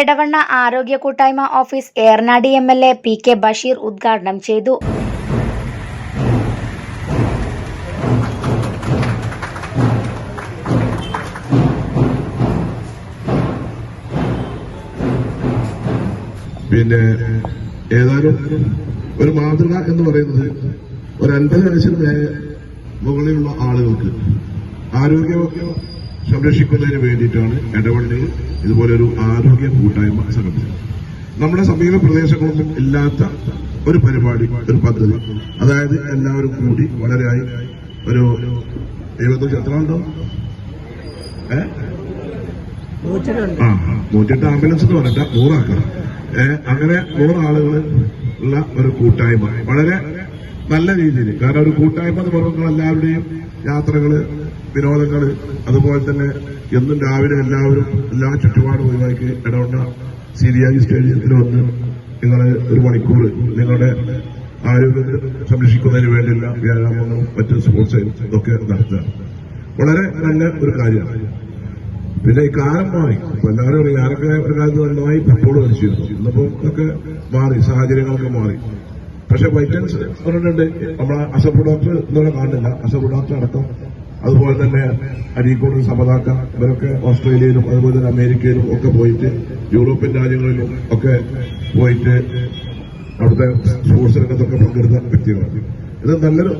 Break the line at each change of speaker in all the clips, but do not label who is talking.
Edavanna ആരോഗ്യ കൂട്ടായ്മ office ഏർനാടി M L A P K Basheer ഉദ്ഘാടനം ചെയ്തു.
പിന്നെ ഏതായാലും ഒരു മാതൃക എന്ന് പറയുന്നത് ഒരു അൻപത് വയസ്സിന് മുകളിലുള്ള ആളുകൾക്ക് ആരോഗ്യം സംരക്ഷിക്കുന്നതിന് വേണ്ടിയിട്ടാണ് ഇടവണ്ണയിൽ ഇതുപോലെ ഒരു ആരോഗ്യ കൂട്ടായ്മ സംഘടിപ്പിച്ചത്. നമ്മുടെ സമീപ പ്രദേശങ്ങളൊന്നും ഇല്ലാത്ത ഒരു പരിപാടി ഒരു പദ്ധതി. അതായത് എല്ലാവരും കൂടി വളരെയായി ഒരു എഴുപത്തഞ്ച് എത്ര ഉണ്ടോ ഏ ആ നൂറ്റെട്ട് ആംബുലൻസ് എന്ന് പറഞ്ഞിട്ട് നൂറാക്കണം ഏഹ് അങ്ങനെ നൂറാളുകൾ ഉള്ള ഒരു കൂട്ടായ്മ. വളരെ നല്ല രീതിയിൽ. കാരണം ഒരു കൂട്ടായ്മ എന്ന് പറയുമ്പോൾ എല്ലാവരുടെയും യാത്രകൾ വിനോദങ്ങൾ അതുപോലെ തന്നെ എന്നും രാവിലെ എല്ലാവരും എല്ലാ ചുറ്റുപാടും ഒഴിവാക്കി ഇടവണ്ണ ഐ സ്റ്റേഡിയത്തിൽ വന്ന് നിങ്ങൾ ഒരു മണിക്കൂർ നിങ്ങളുടെ ആരോഗ്യം സംരക്ഷിക്കുന്നതിന് വേണ്ടിയുള്ള വ്യായാമങ്ങളും മറ്റ് സ്പോർട്സ് ഇതൊക്കെ നടത്തുക. വളരെ നല്ല ഒരു കാര്യമാണ്. പിന്നെ ഈ കാലം മാറി ഇപ്പൊ എല്ലാവരും പറയും ഞാനൊക്കെ ഒരു കാലത്ത് നന്നായി ഫുട്ബോൾ കളിച്ചിരുന്നു. ഇന്നിപ്പോ ഒക്കെ മാറി സാഹചര്യങ്ങളൊക്കെ മാറി. പക്ഷെ വൈറ്റൻസ് പറഞ്ഞിട്ടുണ്ട് നമ്മളെ അസഫ് ഡോക്ടർ ഇന്നലെ കാണുന്നില്ല. അസഫ് ഡോക്ടർ അടക്കം അതുപോലെ തന്നെ അരീക്കോട് സമതാക്ക ഇവരൊക്കെ ഓസ്ട്രേലിയയിലും അതുപോലെ തന്നെ അമേരിക്കയിലും ഒക്കെ പോയിട്ട് യൂറോപ്യൻ രാജ്യങ്ങളിലും ഒക്കെ പോയിട്ട് അവിടുത്തെ സ്പോർട്സ് രംഗത്തൊക്കെ പങ്കെടുത്ത വ്യക്തികളാണ്. നല്ലൊരു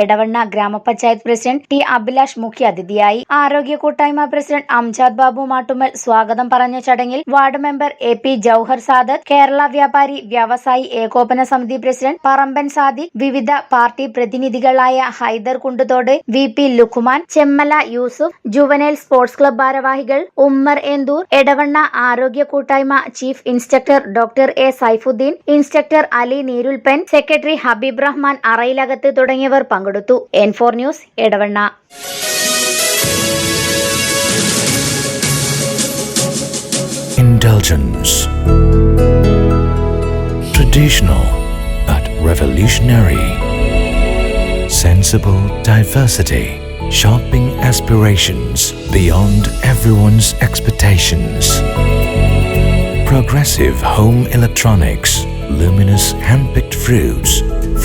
എടവണ്ണ ഗ്രാമപഞ്ചായത്ത് പ്രസിഡന്റ് ടി അഭിലാഷ് മുഖ്യാതിഥിയായി ആരോഗ്യ കൂട്ടായ്മ പ്രസിഡന്റ് അംജാദ് ബാബു മാട്ടുമൽ സ്വാഗതം പറഞ്ഞ ചടങ്ങിൽ ward member A P Jouhar Sadath Kerala വ്യാപാരി വ്യവസായി ഏകോപന സമിതി പ്രസിഡന്റ് പറമ്പൻ സാദിഖ് വിവിധ party പ്രതിനിധികളായ Haider Kunduthodu V P Luqman Chemmala Yusuf juvenile sports club ഭാരവാഹികൾ ഉമ്മർ എന്തൂർ എടവണ്ണ ആരോഗ്യ കൂട്ടായ്മ chief inspector doctor A Saifuddeen inspector Ali നീരുൽപെൻ secretary Habeeb Rahman Arayilakath തുടങ്ങിയവർ പങ്കെടുത്തു N four news Edavanna
Indulgence. Traditional but revolutionary. Sensible diversity. Shopping aspirations beyond everyone's expectations. Progressive home electronics. Luminous hand-picked fruits.